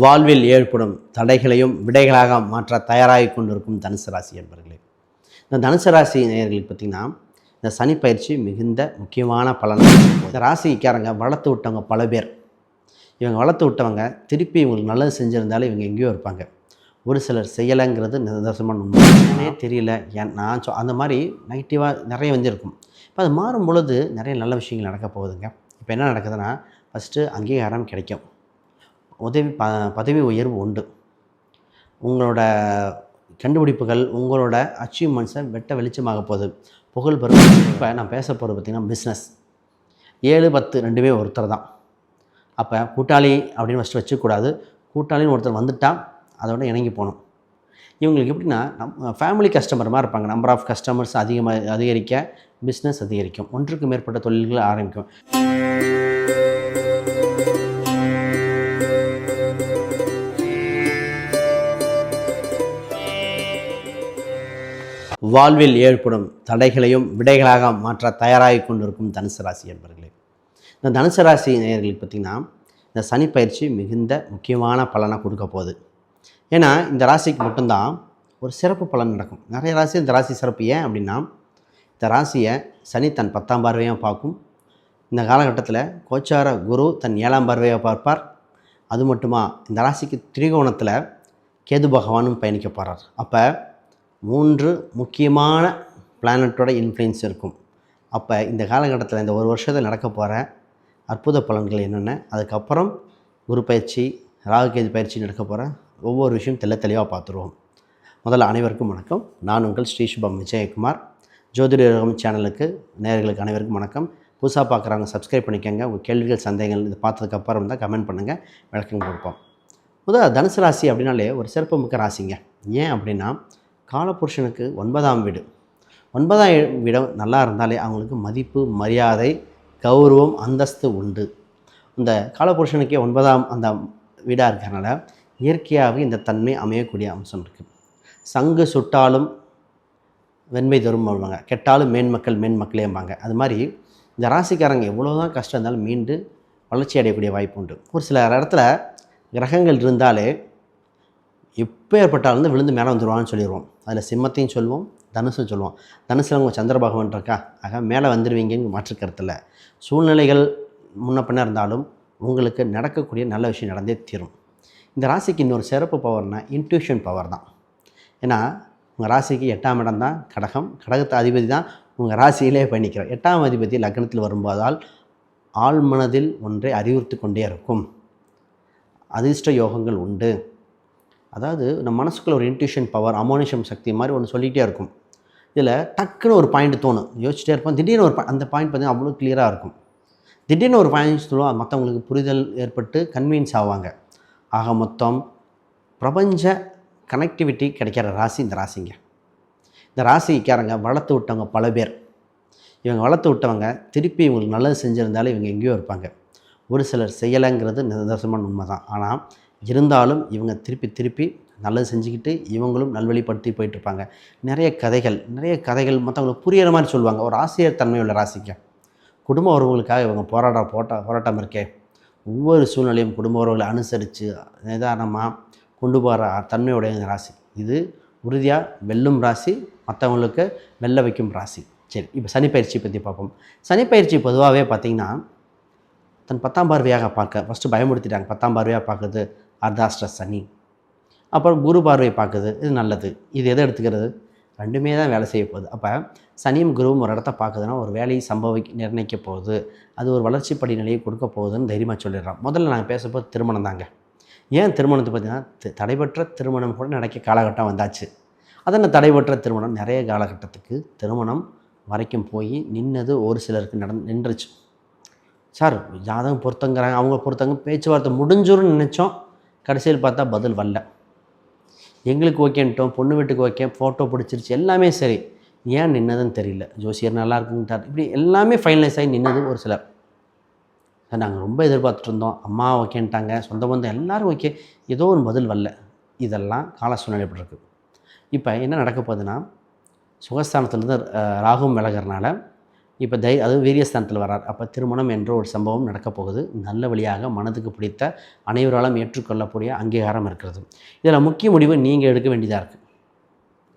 வாழ்வில் ஏற்படும் தடைகளையும் விடைகளாக மாற்ற தயாராகி கொண்டிருக்கும் தனுசு ராசி என்பர்களே. இந்த தனுசு ராசி நேயர்களுக்கு பார்த்திங்கன்னா இந்த சனி பயிற்சி மிகுந்த முக்கியமான பலனை இந்த ராசிக்காரங்க வளர்த்து விட்டவங்க பல பேர். இவங்க வளர்த்து விட்டவங்க திருப்பி இவங்களுக்கு நல்லது செஞ்சுருந்தாலும் இவங்க எங்கேயோ இருப்பாங்க. ஒரு சிலர் செய்யலைங்கிறது நிதர்சனமான உண்மையே என்னன்னே தெரியல. ஏன்? நான் சொ அந்த மாதிரி நெகட்டிவாக நிறைய வந்துருக்கும். இப்போ அது மாறும் பொழுது நிறைய நல்ல விஷயங்கள் நடக்க போகுதுங்க. இப்போ என்ன நடக்குதுன்னா ஃபஸ்ட்டு அங்கீகாரம் கிடைக்கும். உதவி ப பதவி உயர்வு உண்டு. உங்களோட கண்டுபிடிப்புகள் உங்களோட அச்சீவ்மெண்ட்ஸை வெட்ட வெளிச்சமாக போகுது. புகழ் பெறும். இப்போ நான் பேச போகிறது பார்த்திங்கன்னா பிஸ்னஸ் ஏழு பத்து ரெண்டுமே ஒருத்தர் தான். அப்போ கூட்டாளி அப்படின்னு ஃபஸ்ட்டு வச்சுக்கூடாது. கூட்டாளின்னு ஒருத்தர் வந்துட்டால் அதோட இணங்கி போகணும். இவங்களுக்கு எப்படின்னா நம்ம ஃபேமிலி கஸ்டமர் மாதிரி இருப்பாங்க. நம்பர் ஆஃப் கஸ்டமர்ஸ் அதிகமாக அதிகரிக்க பிஸ்னஸ் அதிகரிக்கும். ஒன்றுக்கு மேற்பட்ட தொழில்கள் ஆரம்பிக்கும். வாழ்வில் ஏற்படும் தடைகளையும் விடைகளாக மாற்ற தயாராகி கொண்டிருக்கும் தனுசு ராசி என்பர்களே. இந்த தனுசு ராசி நேயர்களுக்கு பார்த்திங்கன்னா இந்த சனி பயிற்சி மிகுந்த முக்கியமான பலனை கொடுக்க போகுது. ஏன்னா இந்த ராசிக்கு மட்டும்தான் ஒரு சிறப்பு பலன் நடக்கும். நிறைய ராசி இந்த ராசி சிறப்பு. ஏன் அப்படின்னா இந்த ராசியை சனி தன் பத்தாம் பார்வையாக பார்க்கும். இந்த காலகட்டத்தில் கோச்சார குரு தன் ஏழாம் பார்வையாக பார்ப்பார். அது மட்டுமா இந்த ராசிக்கு திரிகோணத்தில் கேது பகவானும் பயணிக்க போகிறார் அப்போ மூன்று முக்கியமான பிளானட்டோட இன்ஃப்ளூயன்ஸ் இருக்கும். அப்போ இந்த காலகட்டத்தில் இந்த ஒரு வருஷத்தில் நடக்க போகிற அற்புத பலன்கள் என்னென்ன? அதுக்கப்புறம் குரு பயிற்சி ராகுகேது பயிற்சி நடக்க போகிற ஒவ்வொரு விஷயம் தெல்ல தெளிவாக பார்த்துருவோம். முதல்ல அனைவருக்கும் வணக்கம். நான் உங்கள் ஸ்ரீ சுபம் விஜயகுமார். ஜோதிடகம் சேனலுக்கு நேயர்களுக்கு அனைவருக்கும் வணக்கம். புதுசாக பார்க்குறவங்க சப்ஸ்கிரைப் பண்ணிக்கோங்க. உங்கள் கேள்விகள் சந்தேகங்கள் இது பார்த்ததுக்கப்புறம் தான் கமெண்ட் பண்ணுங்கள் விளக்கம் கொடுப்போம். முதல் தனுசு ராசி அப்படின்னாலே ஒரு சிறப்புமிக்க ராசிங்க. ஏன் அப்படின்னா காலபுருஷனுக்கு ஒன்பதாம் வீடு. ஒன்பதாம் இடம் நல்லா இருந்தாலே அவங்களுக்கு மதிப்பு மரியாதை கௌரவம் அந்தஸ்து உண்டு. இந்த காலபுருஷனுக்கே ஒன்பதாம் அந்த வீடாக இருக்கிறனால இயற்கையாகவே இந்த தன்மை அமையக்கூடிய அம்சம் இருக்குது சங்கு சுட்டாலும் வெண்மை தரும் வருவாங்க கெட்டாலும் மேன்மக்கள் மேன்மக்களேம்பாங்க அது மாதிரி இந்த ராசிக்காரங்க எவ்வளோ தான் கஷ்டம் இருந்தாலும் மீண்டு வளர்ச்சி அடையக்கூடிய வாய்ப்பு உண்டு. ஒரு சில இடத்துல கிரகங்கள் இருந்தாலே எப்போ ஏற்பட்டாலும் விழுந்து மேலே வந்துடுவான்னு சொல்லிடுவோம். அதில் சிம்மத்தையும் சொல்லுவோம் தனுசும் சொல்லுவோம் தனுசில் உங்கள் சந்திர பகவான் இருக்கா? ஆக மேலே வந்துடுவீங்கன்னு மாற்று கருத்தில். சூழ்நிலைகள் முன்ன பின்ன இருந்தாலும் உங்களுக்கு நடக்கக்கூடிய நல்ல விஷயம் நடந்தே தீரும். இந்த ராசிக்கு இன்னொரு சிறப்பு பவர்னால் இன்ட்யூஷன் பவர் தான். ஏன்னா உங்கள் ராசிக்கு எட்டாம் இடம் தான் கடகம். கடகத்து அதிபதி தான் உங்கள் ராசியிலே பயணிக்கிறார் எட்டாம் அதிபதி லக்னத்தில் வரும்போதால் ஆழ்மனதில் ஒன்றை அறிவுறுத்தி கொண்டே இருக்கும். அதிர்ஷ்ட யோகங்கள் உண்டு. அதாவது நம்ம மனசுக்குள்ள ஒரு இன்ட்யூஷன் பவர் அமோனிஷம் சக்தி மாதிரி ஒன்று சொல்லிகிட்டே இருக்கும். இதில் டக்குன்னு ஒரு பாயிண்ட் தோணும். யோசிச்சிட்டே இருப்போம். திடீர்னு ஒரு அந்த பாயிண்ட் பார்த்தீங்கன்னா அவ்வளோ கிளியராக இருக்கும். திடீர்னு ஒரு பாயிண்ட் சொல்லுவோம். அது மற்றவங்களுக்கு புரிதல் ஏற்பட்டு கன்வீன்ஸ் ஆவாங்க. ஆக மொத்தம் பிரபஞ்ச கனெக்டிவிட்டி கிடைக்கிற ராசி இந்த ராசிங்க. இந்த ராசிக்காரங்க வளர்த்து விட்டவங்க பல பேர். இவங்க வளர்த்து விட்டவங்க திருப்பி இவங்களுக்கு நல்லது செஞ்சுருந்தாலும் இவங்க எங்கேயோ இருப்பாங்க. ஒரு சிலர் செய்யலைங்கிறது நிதர்சனமான உண்மை தான் ஆனால் இருந்தாலும் இவங்க திருப்பி திருப்பி நல்லது செஞ்சுக்கிட்டு இவங்களும் நல்வழிப்படுத்தி போயிட்டுருப்பாங்க. நிறைய கதைகள் நிறைய கதைகள் மற்றவங்களுக்கு புரியிற மாதிரி சொல்லுவாங்க. ஒரு ஆசிரியர் தன்மை உள்ள ராசிக்கு குடும்ப உறவுகளுக்காக இவங்க போராட போட்டா போராட்டம் இருக்கே. ஒவ்வொரு சூழ்நிலையும் குடும்ப உறவுகளை அனுசரித்து நிதானமாக கொண்டு போகிற தன்மையுடைய ராசி. இது உறுதியாக வெல்லும் ராசி மற்றவங்களுக்கு வெல்ல வைக்கும் ராசி. சரி இப்போ சனிப்பயிற்சி பற்றி பார்ப்போம். சனிப்பயிற்சி பொதுவாகவே பார்த்திங்கன்னா தன் பத்தாம் பார்வையாக பார்க்க ஃபஸ்ட்டு பயமுடுத்திட்டாங்க பத்தாம் பார்வையாக பார்க்குறது. அர்தாஷ்ட சனி அப்புறம் குரு பார்வை பார்க்குது இது நல்லது. இது எதை எடுத்துக்கிறது? ரெண்டுமே தான் வேலை செய்ய போகுது. அப்போ சனியும் குருவும் ஒரு இடத்த பார்க்குதுன்னா ஒரு வேலையை சம்பவி நிர்ணயிக்க போகுது. அது ஒரு வளர்ச்சி படிநிலையை கொடுக்க போகுதுன்னு தைரியமாக சொல்லிடுறோம் முதல்ல நாங்கள் பேசப்போது திருமணம் தாங்க. ஏன் திருமணத்தை பார்த்தீங்கன்னா தி- தடைபெற்ற திருமணம் கூட நடக்க காலகட்டம் வந்தாச்சு. அதென்ன தடைபெற்ற திருமணம்? நிறைய காலகட்டத்துக்கு திருமணம் வரைக்கும் போய் நின்னது ஒரு சிலருக்கு நடந்து நின்றுச்சு. சார் ஜாதகம் பொருத்தங்கிறாங்க. அவங்க பொறுத்தவங்க பேச்சுவார்த்தை முடிஞ்சிரும்னு நினச்சோம். கடைசியில் பார்த்தா பதில் வரல. எங்களுக்கு ஓகேன்ட்டோம் பொண்ணு வீட்டுக்கு ஓகே ஃபோட்டோ பிடிச்சிருச்சு எல்லாமே சரி. ஏன் நின்னதுன்னு தெரியல. ஜோசியர் நல்லா இருக்குன்ட்டார். இப்படி எல்லாமே ஃபைனலைஸ் ஆகி நின்னது ஒரு சிலர். சார் நாங்கள் ரொம்ப எதிர்பார்த்துட்டு இருந்தோம். அம்மா ஓகேன்ட்டாங்க சொந்த பந்தம் எல்லாரும் ஓகே ஏதோ ஒரு பதில் வரல. இதெல்லாம் கால சூழ்நிலை இப்படி இருக்குது இப்போ என்ன நடக்க போகுதுன்னா சுகஸ்தானத்துலேருந்து அஹ், ராகுவும் விலகிறனால இப்போ தை அது வீரியஸ்தானத்தில் வரார் அப்போ திருமணம் என்ற ஒரு சம்பவம் நடக்கப் போகுது. நல்ல வழியாக மனதுக்கு பிடித்த அனைவராலும் ஏற்றுக்கொள்ளக்கூடிய அங்கீகாரம் இருக்கிறது. இதில் முக்கிய முடிவு நீங்கள் எடுக்க வேண்டியதாக இருக்குது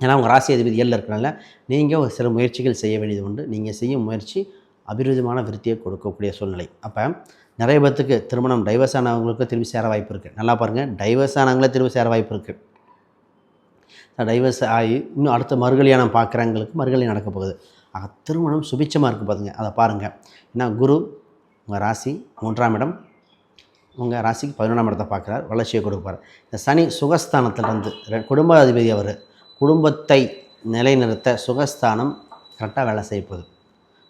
ஏன்னா உங்கள் ராசி அதிபதி ஏழில் இருக்கிறனால நீங்கள் ஒரு சில முயற்சிகள் செய்ய வேண்டியது உண்டு. நீங்கள் செய்யும் முயற்சி அபிவிருதமான விருத்தியை கொடுக்கக்கூடிய சூழ்நிலை. அப்போ நிறைய பேர்த்துக்கு திருமணம் டைவர்ஸ் ஆனவங்களுக்கு திரும்பி சேர வாய்ப்பு இருக்குது நல்லா பாருங்கள் டைவர்ஸ் ஆனவங்களே திரும்பி சேர வாய்ப்பு இருக்குது டைவர்ஸ் ஆகி இன்னும் அடுத்த மறுகல்யாணம் பார்க்குறவங்களுக்கு மறுகல்யாணம் நடக்க போகுது. ஆக திருமணம் சுபிச்சமாக இருக்குது பாருங்க. அதை பாருங்கள் ஏன்னா குரு உங்கள் ராசி மூன்றாம் இடம். உங்கள் ராசிக்கு பதினொன்றாம் இடத்தை பார்க்குறார். வளர்ச்சியை கொடுப்பார் இந்த சனி சுகஸ்தானத்திலிருந்து ரெ- குடும்ப அதிபதி அவர் குடும்பத்தை நிலைநிறுத்த சுகஸ்தானம் கரெக்டாக வேலை செய்ய போகுது.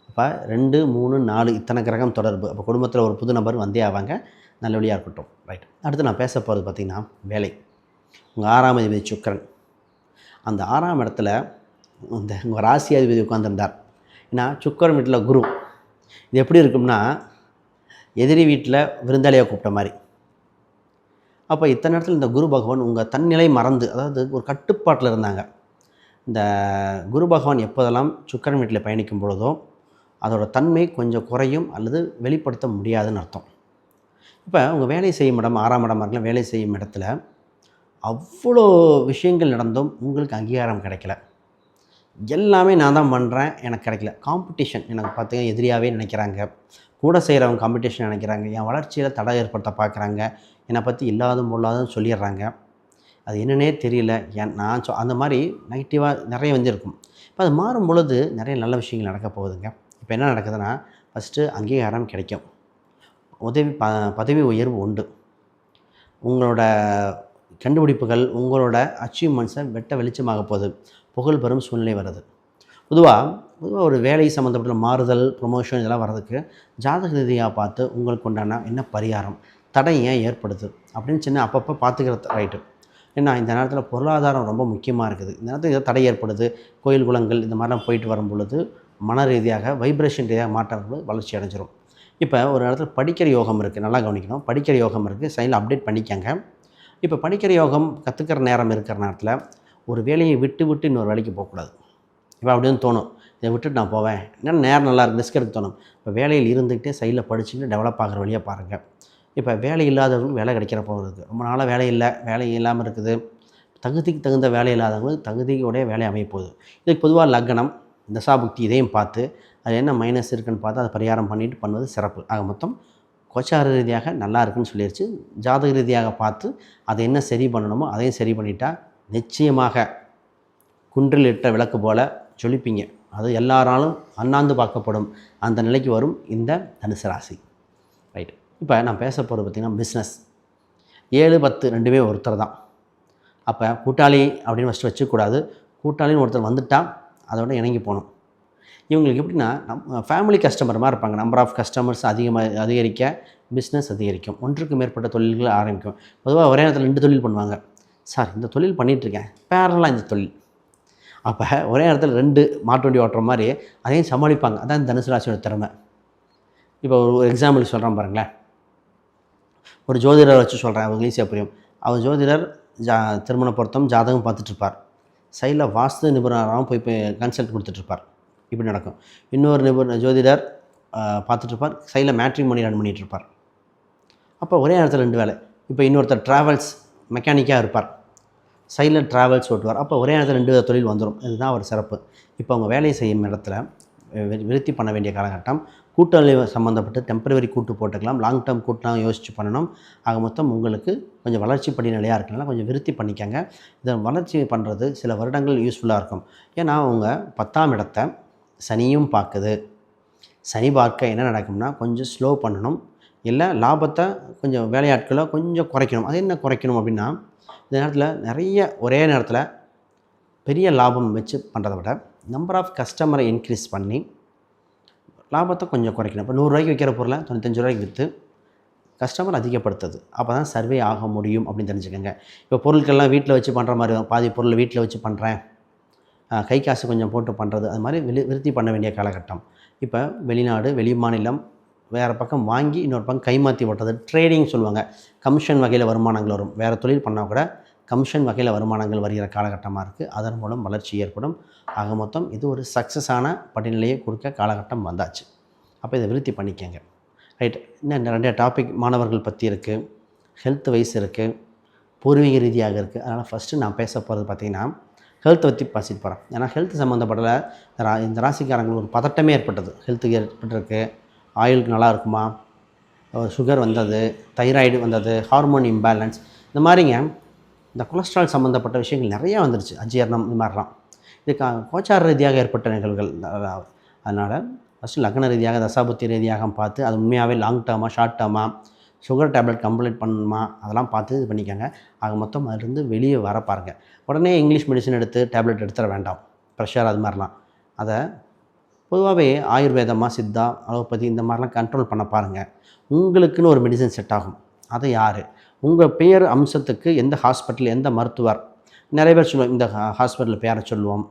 அப்போ ரெண்டு மூணு நாலு இத்தனை கிரகம் தொடர்பு. அப்போ குடும்பத்தில் ஒரு புது நபர் வந்தே ஆவாங்க. நல்லபடியாக இருக்கட்டும். ரைட் அடுத்து நான் பேச போகிறது பார்த்திங்கன்னா வேலை. உங்கள் ஆறாம் அதிபதி சுக்கரன். அந்த ஆறாம் இடத்துல இந்த உங்கள் ராசி அதிபதி உட்காந்துருந்தார் ஏன்னா சுக்கரம் வீட்டில் குரு. இது எப்படி இருக்கும்னா எதிரி வீட்டில் விருந்தாளியாக கூப்பிட்ட மாதிரி. அப்போ இத்தனை நேரத்தில் இந்த குரு பகவான் உங்கள் தன்னிலை மறந்து அதாவது ஒரு கட்டுப்பாட்டில் இருந்தாங்க. இந்த குரு பகவான் எப்போதெல்லாம் சுக்கரன் வீட்டில் பயணிக்கும் பொழுதோ அதோட தன்மை கொஞ்சம் குறையும் அல்லது வெளிப்படுத்த முடியாதுன்னு அர்த்தம். இப்போ உங்கள் வேலை செய்யும் இடம் ஆறாம் இடமா இருக்கலாம் வேலை செய்யும் இடத்துல அவ்வளோ விஷயங்கள் நடந்தும் உங்களுக்கு அங்கீகாரம் கிடைக்கல. எல்லாமே நான் தான் பண்ணுறேன் எனக்கு கிடைக்கல. காம்படிஷன் எனக்கு பார்த்தீங்கன்னா எதிரியாகவே நினைக்கிறாங்க. கூட செய்கிறவங்க காம்படிஷன் நினைக்கிறாங்க. என் வளர்ச்சியில் தடை ஏற்படுத்த பார்க்குறாங்க என்னை பற்றி இல்லாதும் பொல்லாதும் சொல்லிடுறாங்க. அது என்னன்னே தெரியல. ஏன் நான் சொ அந்த மாதிரி நெகட்டிவாக நிறைய வந்து இருக்கும். இப்போ அது மாறும் பொழுது நிறைய நல்ல விஷயங்கள் நடக்க போகுதுங்க. இப்போ என்ன நடக்குதுன்னா ஃபஸ்ட்டு அங்கீகாரம் கிடைக்கும். உதவி ப பதவி உயர்வு உண்டு. உங்களோட கண்டுபிடிப்புகள் உங்களோட அச்சீவ்மெண்ட்ஸை வெட்ட வெளிச்சமாக போகுது. புகழ் பெறும் சூழ்நிலை வருது. பொதுவாக பொதுவாக ஒரு வேலை சம்மந்தப்பட்ட மாறுதல் ப்ரொமோஷன் இதெல்லாம் வர்றதுக்கு ஜாதக ரீதியாக பார்த்து உங்களுக்கு உண்டான என்ன பரிகாரம் தடை ஏன் ஏற்படுது அப்படின்னு சின்ன அப்பப்போ பார்த்துக்கிறது ரைட்டு ஏன்னா இந்த நேரத்தில் பொருளாதாரம் ரொம்ப முக்கியமாக இருக்குது. இந்த நேரத்தில் ஏதோ தடை ஏற்படுது கோயில் குளங்கள் இந்த மாதிரிலாம் போயிட்டு வரும் பொழுது மன ரீதியாக வைப்ரேஷன் ரீதியாக மாற்றம் வளர்ச்சி அடைஞ்சிரும். இப்போ ஒரு இடத்துல படிக்கிற யோகம் இருக்குது நல்லா கவனிக்கணும். படிக்கிற யோகம் இருக்குது சைனில் அப்டேட் பண்ணிக்கங்க. இப்போ படிக்கிற யோகம் கற்றுக்கிற நேரம் இருக்கிற நேரத்தில் ஒரு வேலையை விட்டு விட்டு இன்னொரு வேலைக்கு போகக்கூடாது. இப்போ அப்படின்னு தோணும். இதை விட்டுட்டு நான் போவேன். என்ன நேரம் நல்லா இருக்கு ரிஸ்க் எடுத்து தோணும். இப்போ வேலையில் இருந்துக்கிட்டே சைடில் படிச்சுட்டு டெவலப் ஆகிற வழியாக பாருங்கள் இப்போ வேலை இல்லாதவங்களுக்கு வேலை கிடைக்கிறப்போ இருக்குது ரொம்ப நாளாக வேலை இல்லை வேலை இல்லாமல் இருக்குது. தகுதிக்கு தகுந்த வேலை இல்லாதவங்களுக்கு தகுதியோடைய வேலை அமைப்போகுது இதுக்கு பொதுவாக லக்னம் தசாபுக்தி இதையும் பார்த்து அது என்ன மைனஸ் இருக்குன்னு பார்த்து அதை பரிகாரம் பண்ணிவிட்டு பண்ணுவது சிறப்பு. ஆக மொத்தம் கோச்சார ரீதியாக நல்லா இருக்குன்னு சொல்லிடுச்சு ஜாதக ரீதியாக பார்த்து அதை என்ன சரி பண்ணணுமோ அதையும் சரி பண்ணிட்டா நிச்சயமாக குன்றில் இட்ட விளக்கு போல் ஜொலிப்பீங்க. அது எல்லாராலும் அண்ணாந்து பார்க்கப்படும். அந்த நிலைக்கு வரும் இந்த தனுசு ராசி. ரைட் இப்போ நான் பேச போகிறது பார்த்திங்கன்னா பிஸ்னஸ் ஏழு பத்து ரெண்டுமே ஒருத்தர் தான். அப்போ கூட்டாளி அப்படின்னு ஃபஸ்ட்டு வச்சுக்கூடாது கூட்டாளின்னு ஒருத்தர் வந்துட்டால் அதோட இணங்கி போகணும். இவங்களுக்கு எப்படின்னா நம்ம ஃபேமிலி கஸ்டமர் இருப்பாங்க. நம்பர் ஆஃப் கஸ்டமர்ஸ் அதிகமாக அதிகரிக்க பிஸ்னஸ் அதிகரிக்கும். ஒன்றுக்கு மேற்பட்ட தொழில்கள் ஆரம்பிக்கும். பொதுவாக ஒரே நேரத்தில் ரெண்டு தொழில் பண்ணுவாங்க. சார் இந்த தொழில் பண்ணிகிட்ருக்கேன் பேரலாக இந்த தொழில்? அப்போ ஒரே நேரத்தில் ரெண்டு மாட்டு வண்டி ஓட்டுற மாதிரி அதையும் சமாளிப்பாங்க. அதான் தனுசு ராசியோட திறமை. இப்போ ஒரு எக்ஸாம்பிள் சொல்கிறேன் பாருங்களேன். ஒரு ஜோதிடரை வச்சு சொல்கிறேன் அவங்க ஈஸியாக புரியும். அவர் ஜோதிடர் ஜா திருமண பொருத்தம் ஜாதகம் பார்த்துட்ருப்பார் சைடில் வாஸ்து நிபுணராகவும் போய் போய் கன்சல்ட் கொடுத்துட்ருப்பார் இப்படி நடக்கும். இன்னொரு நிபுணர் ஜோதிடர் பார்த்துட்ருப்பார். சைடில் மேட்ரிமோனி ரன் பண்ணிகிட்ருப்பார் அப்போ ஒரே நேரத்தில் ரெண்டு வேலை. இப்போ இன்னொருத்தர் ட்ராவல்ஸ் மெக்கானிக்காக இருப்பார். சைடில் ட்ராவல்ஸ் ஓட்டுவார். அப்போ ஒரே நேரத்தில் ரெண்டு தொழில் வந்துடும் இதுதான் ஒரு சிறப்பு. இப்போ அவங்க வேலையை செய்யும் இடத்துல விருத்தி பண்ண வேண்டிய காலகட்டம் கூட்டணி சம்மந்தப்பட்டு டெம்பரவரி கூட்டு போட்டுக்கலாம். லாங் டேர்ம் கூட்டலாம் யோசித்து பண்ணணும். ஆக மொத்தம் உங்களுக்கு கொஞ்சம் வளர்ச்சி படி நிலையாக இருக்கனால கொஞ்சம் விருத்தி பண்ணிக்கங்க. இதை வளர்ச்சி பண்ணுறது சில வருடங்கள் யூஸ்ஃபுல்லாக இருக்கும். ஏன்னா அவங்க பத்தாம் இடத்தை சனியும் பார்க்குது. சனி பார்க்க என்ன நடக்கும்னா கொஞ்சம் ஸ்லோ பண்ணணும். இல்லை லாபத்தை கொஞ்சம் வேலையாட்களை கொஞ்சம் குறைக்கணும். அது என்ன குறைக்கணும் அப்படின்னா இந்த நேரத்தில் நிறைய ஒரே நேரத்தில் பெரிய லாபம் வச்சு பண்ணுறதை விட நம்பர் ஆஃப் கஸ்டமரை இன்க்ரீஸ் பண்ணி லாபத்தை கொஞ்சம் குறைக்கணும். இப்போ நூறுரூவாய்க்கு விற்கிற பொருளை தொண்ணூத்தஞ்சு ரூபாய்க்கு விற்று கஸ்டமர் அதிகப்படுத்துது. அப்போ தான் சர்வே ஆக முடியும் அப்படின்னு தெரிஞ்சுக்கோங்க. இப்போ பொருட்கள்லாம் வீட்டில் வச்சு பண்ணுற மாதிரி இருக்கும். பாதி பொருள் வீட்டில் வச்சு பண்ணுறேன் கை காசு கொஞ்சம் போட்டு பண்ணுறது அது மாதிரி வெளி விருத்தி பண்ண வேண்டிய காலகட்டம். இப்போ வெளிநாடு வெளி மாநிலம் வேறு பக்கம் வாங்கி இன்னொரு பக்கம் கைமாற்றி ஓட்டுறது ட்ரேடிங் சொல்லுவாங்க. கமிஷன் வகையில் வருமானங்கள் வரும். வேறு தொழில் பண்ணால் கூட கமிஷன் வகையில் வருமானங்கள் வருகிற காலகட்டமாக இருக்குது அதன் மூலம் வளர்ச்சி ஏற்படும். ஆக மொத்தம் இது ஒரு சக்ஸஸான படிநிலையை கொடுக்க காலகட்டம் வந்தாச்சு. அப்போ இதை விருத்தி பண்ணிக்கங்க. ரைட் இன்னும் நிறைய டாபிக் மாணவர்கள் பற்றி இருக்குது ஹெல்த் வைஸ் இருக்குது பூர்வீக ரீதியாக இருக்குது அதனால் ஃபஸ்ட்டு நான் பேச போகிறது பார்த்திங்கன்னா ஹெல்த்தை பற்றி பேசிட்டு போகிறேன் ஏன்னா ஹெல்த் சம்மந்தப்படல ரா- இந்த ராசிக்காரங்களுக்கு ஒரு பதட்டமே ஏற்பட்டது. ஹெல்த்துக்கு ஏற்பட்டிருக்கு. ஆயுளுக்கு நல்லா இருக்குமா? சுகர் வந்தது தைராய்டு வந்தது ஹார்மோன் இம்பேலன்ஸ் இந்த மாதிரிங்க இந்த கொலஸ்ட்ரால் சம்மந்தப்பட்ட விஷயங்கள் நிறையா வந்துருச்சு. அஜீரணம் இந்த மாதிரிலாம். இது கா கோச்சார ரீதியாக ஏற்பட்ட நிகழ்வுகள் அதனால் ஃபஸ்ட்டு லக்ன ரீதியாக தசாபுத்தி ரீதியாக பார்த்து அது உண்மையாகவே லாங் டேர்மாக ஷார்ட் டேர்மாக சுகர் டேப்லெட் கம்ப்ளீட் பண்ணணுமா அதெல்லாம் பார்த்து இது பண்ணிக்கோங்க. ஆக மொத்தம் அதுலேருந்து வெளியே வர பாருங்க. உடனே இங்கிலீஷ் மெடிசன் எடுத்து டேப்லெட் எடுத்துட வேண்டாம். ப்ரெஷர் அது மாதிரிலாம். அதை பொதுவாகவே ஆயுர்வேதமாக சித்தா அலோபதி இந்த மாதிரிலாம் கண்ட்ரோல் பண்ண பாருங்கள் உங்களுக்குன்னு ஒரு மெடிசன் செட் ஆகும். அது யார்? உங்கள் பெயர் அம்சத்துக்கு எந்த ஹாஸ்பிட்டல் எந்த மருத்துவர்? நிறைய பேர் சொல்லுவோம் இந்த ஹாஸ்பிட்டல் பேரை சொல்லுவோம்.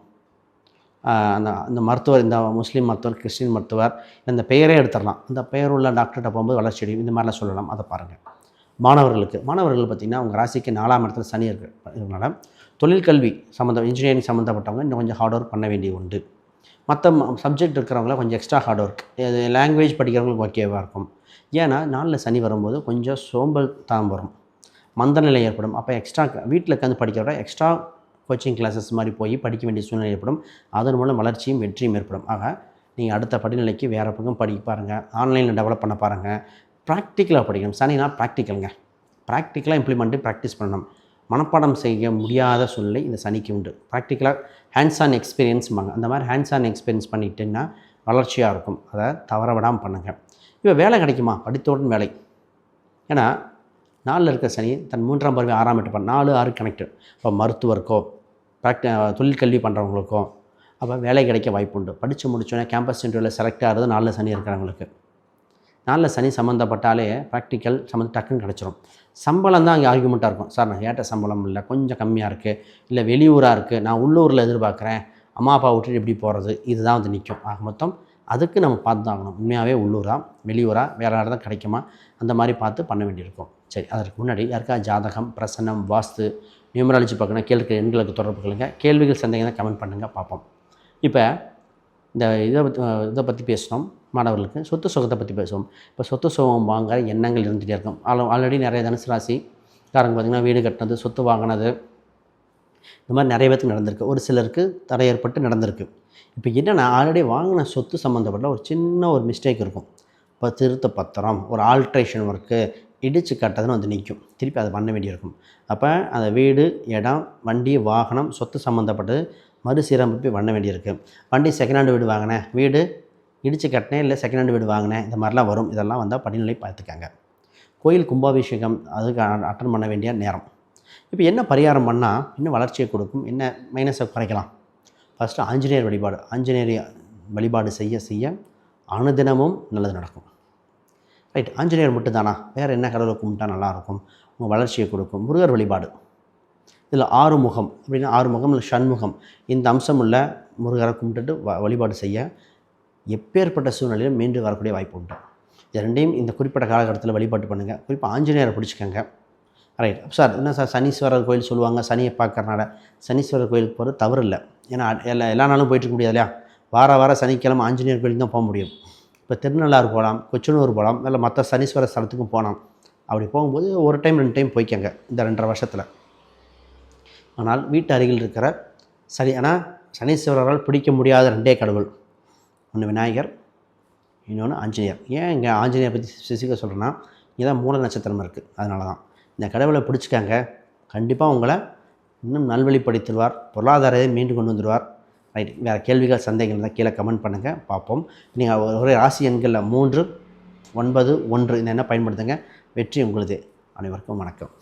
அந்த அந்த மருத்துவர் இந்த முஸ்லீம் மருத்துவர் கிறிஸ்டின் மருத்துவர் இந்த பெயரே எடுத்துடலாம். அந்த பெயர் உள்ள டாக்டர்கிட்ட போகும்போது வளர்ச்சியடையும் இந்த மாதிரிலாம் சொல்லலாம். அதை பாருங்கள் மாணவர்களுக்கு மாணவர்கள் பார்த்திங்கன்னா அவங்க ராசிக்கு நாலாம் இடத்துல சனி இருக்கு. இதனால தொழில் கல்வி சம்மந்தம் இன்ஜினியரிங் சம்மந்தப்பட்டவங்க இன்னும் கொஞ்சம் ஹார்ட் ஒர்க் பண்ண வேண்டியது உண்டு. மற்ற சப்ஜெக்ட் இருக்கிறவங்களாம் கொஞ்சம் எக்ஸ்ட்ரா ஹார்ட் ஒர்க் லாங்குவேஜ் படிக்கிறவங்களுக்கு ஓகேவாக இருக்கும். ஏன்னா நாளில் சனி வரும்போது கொஞ்சம் சோம்பல் தான் வரும். மந்த நிலை ஏற்படும். அப்போ எக்ஸ்ட்ரா வீட்டில் உட்காந்து படிக்கிறத எக்ஸ்ட்ரா கோச்சிங் கிளாஸஸ் மாதிரி போய் படிக்க வேண்டிய சூழ்நிலை ஏற்படும். அதன் மூலம் வளர்ச்சியும் வெற்றியும் ஏற்படும். ஆக நீங்கள் அடுத்த படிநிலைக்கு வேறு பக்கம் படிக்க பாருங்கள் ஆன்லைனில் டெவலப் பண்ண பாருங்கள் ப்ராக்டிக்கலாக படிக்கணும். சனினா ப்ராக்டிக்கலுங்க ப்ராக்டிக்கலாக இம்ப்ளிமெண்ட்டு ப்ராக்டிஸ் பண்ணணும். மனப்பாடம் செய்ய முடியாத சூழ்நிலை இந்த சனிக்கு உண்டு. ப்ராக்டிக்கலாக ஹேண்ட்ஸ் ஆன் எக்ஸ்பீரியன்ஸ்பாங்க அந்த மாதிரி ஹேண்ட்ஸ் ஆன் எக்ஸ்பீரியன்ஸ் பண்ணிட்டுன்னா வளர்ச்சியாக இருக்கும். அதை தவற விடாமல் பண்ணுங்கள் இப்போ வேலை கிடைக்குமா? படித்தோடன் வேலை. ஏன்னா நாலில் இருக்க சனி தன் மூன்றாம் பார்வை ஆறாம் எட்டு பண்ண நாலு ஆறு கனெக்டட் இப்போ மருத்துவருக்கோ ப்ராக்டி தொழிற்கல்வி பண்ணுறவங்களுக்கோ அப்போ வேலை கிடைக்க வாய்ப்பு உண்டு. படித்து முடிச்சோன்னே கேம்பஸ் இன்டர்வியூவில் செலக்ட் ஆகிறது நாலில் சனி இருக்கிறவங்களுக்கு. நாளில் சனி சம்மந்தப்பட்டாலே ப்ராக்டிக்கல் சம்மந்த டக்குன்னு கிடச்சிரும். சம்பளம் தான் அங்கே ஆர்குமெண்ட்டாக இருக்கும். சார் நான் ஏட்ட சம்பளம் இல்லை. கொஞ்சம் கம்மியாக இருக்குது இல்லை வெளியூராக இருக்குது நான் உள்ளூரில் எதிர்பார்க்குறேன். அம்மா அப்பா விட்டுட்டு எப்படி போகிறது இதுதான் வந்து நிற்கும் ஆக மொத்தம் அதுக்கு நம்ம பார்த்து தான் ஆகணும் உண்மையாகவே உள்ளூரா வெளியூரா வேறு இடம் தான் கிடைக்குமா? அந்த மாதிரி பார்த்து பண்ண வேண்டியிருக்கும். சரி அதற்கு முன்னாடி யாருக்கா ஜாதகம் பிரசன்னம் வாஸ்து நியூமராலஜி பார்க்கணும் கேள்வி எண்களுக்கு தொடர்பு கொள்ளுங்க. கேள்விகள் சந்தேகம் தான் கமெண்ட் பண்ணுங்கள் பார்ப்போம். இப்போ இந்த இதை பற்றி இதை பற்றி பேசணும் மாணவர்களுக்கு. சொத்து சுகத்தை பற்றி பேசுவோம். இப்போ சொத்து சுகம் வாங்குற எண்ணங்கள் இருந்துகிட்டே இருக்கும். ஆல் ஆல்ரெடி நிறைய தனுசு ராசி காரங்க பார்த்திங்கன்னா வீடு கட்டினது சொத்து வாங்கினது. இந்த மாதிரி நிறைய பேருக்கு நடந்திருக்கு. ஒரு சிலருக்கு தடை ஏற்பட்டு நடந்திருக்கு. இப்போ என்னென்னா ஆல்ரெடி வாங்கின சொத்து சம்மந்தப்பட்ட ஒரு சின்ன ஒரு மிஸ்டேக் இருக்கும். இப்போ திருத்த பத்திரம் ஒரு ஆல்ட்ரேஷன் ஒர்க்கு இடித்து கட்டதுன்னு வந்து நிற்கும். திருப்பி அதை பண்ண வேண்டியிருக்கும் அப்போ அந்த வீடு இடம் வண்டி வாகனம் சொத்து சம்மந்தப்பட்டது மறுசீரமைப்பு பண்ண வேண்டியிருக்கு வண்டி செகண்ட் ஹேண்டு வீடு வாங்கினேன். வீடு இடித்து கட்டினேன் இல்லை செகண்ட் ஹேண்டு வீடு வாங்கினேன். இந்த மாதிரிலாம் வரும். இதெல்லாம் வந்தால் படிநிலை பார்த்துக்காங்க. கோயில் கும்பாபிஷேகம் அதுக்கு அட்டன் பண்ண வேண்டிய நேரம். இப்போ என்ன பரிகாரம் பண்ணால் இன்னும் வளர்ச்சியை கொடுக்கும் என்ன மைனஸை குறைக்கலாம்? ஃபஸ்ட்டு ஆஞ்சநேயர் வழிபாடு ஆஞ்சநேயர் வழிபாடு செய்ய செய்ய அனுதினமும் நல்லது நடக்கும். ரைட் ஆஞ்சநேயர் மட்டும்தானா? வேறு என்ன கடவுளை கும்பிட்டா நல்லாயிருக்கும்? உங்கள் வளர்ச்சியை கொடுக்கும். முருகர் வழிபாடு. இதில் ஆறுமுகம் அப்படின்னா ஆறுமுகம் இல்லை ஷண்முகம் இந்த அம்சம் உள்ள முருகரை கும்பிட்டுட்டு வ வழிபாடு செய்ய எப்பேற்பட்ட சூழ்நிலையிலும் மீண்டு வரக்கூடிய வாய்ப்பு உண்டு. இது ரெண்டையும் இந்த குறிப்பிட்ட காலகட்டத்தில் வழிபாட்டு பண்ணுங்கள் குறிப்பாக ஆஞ்சநேயரை பிடிச்சிக்கங்க. ரைட் சார் என்ன சார் சனீஸ்வரர் கோயில் சொல்லுவாங்க? சனியை பார்க்கறனால சனீஸ்வரர் கோயிலுக்கு போகிறது தவறு இல்லை ஏன்னா எல்லா எல்லா நாளும் போயிட்டு இருக்க முடியாது இல்லையா? வார வாரம் சனிக்கிழமை ஆஞ்சநேயர் கோயிலுக்கு தான் போக முடியும். இப்போ திருநள்ளாறு போகலாம் கொச்சனூர் போகலாம் இல்லை மற்ற சனீஸ்வரர் ஸ்தலத்துக்கும் போகலாம். அப்படி போகும்போது ஒரு டைம் ரெண்டு டைம் போய்க்கங்க இந்த ரெண்டரை வருஷத்தில். ஆனால் வீட்டு அருகில் இருக்கிற சனி ஆனால் சனீஸ்வரரால் பிடிக்க முடியாத ரெண்டே கடவுள். ஒன்று விநாயகர் இன்னொன்று ஆஞ்சநேயர். ஏன் இங்கே ஆஞ்சநேயர் பற்றி சிசிக்க சொல்கிறேன்னா இங்கே தான் மூல நட்சத்திரம் இருக்குது அதனால தான் இந்த கடவுளை பிடிச்சிக்காங்க கண்டிப்பாக உங்களை இன்னும் நல்வழிப்படுத்திடுவார் பொருளாதாரத்தை மீண்டு கொண்டு வந்துடுவார். ரைட் வேறு கேள்விகள் சந்தேகங்கள் இருந்தால் கீழே கமெண்ட் பண்ணுங்கள் பார்ப்போம். நீங்கள் ஒரே ராசி எண்களில் மூன்று ஒன்பது ஒன்று இந்த என்ன பயன்படுத்துங்க? வெற்றி உங்களுது. அனைவருக்கும் வணக்கம்.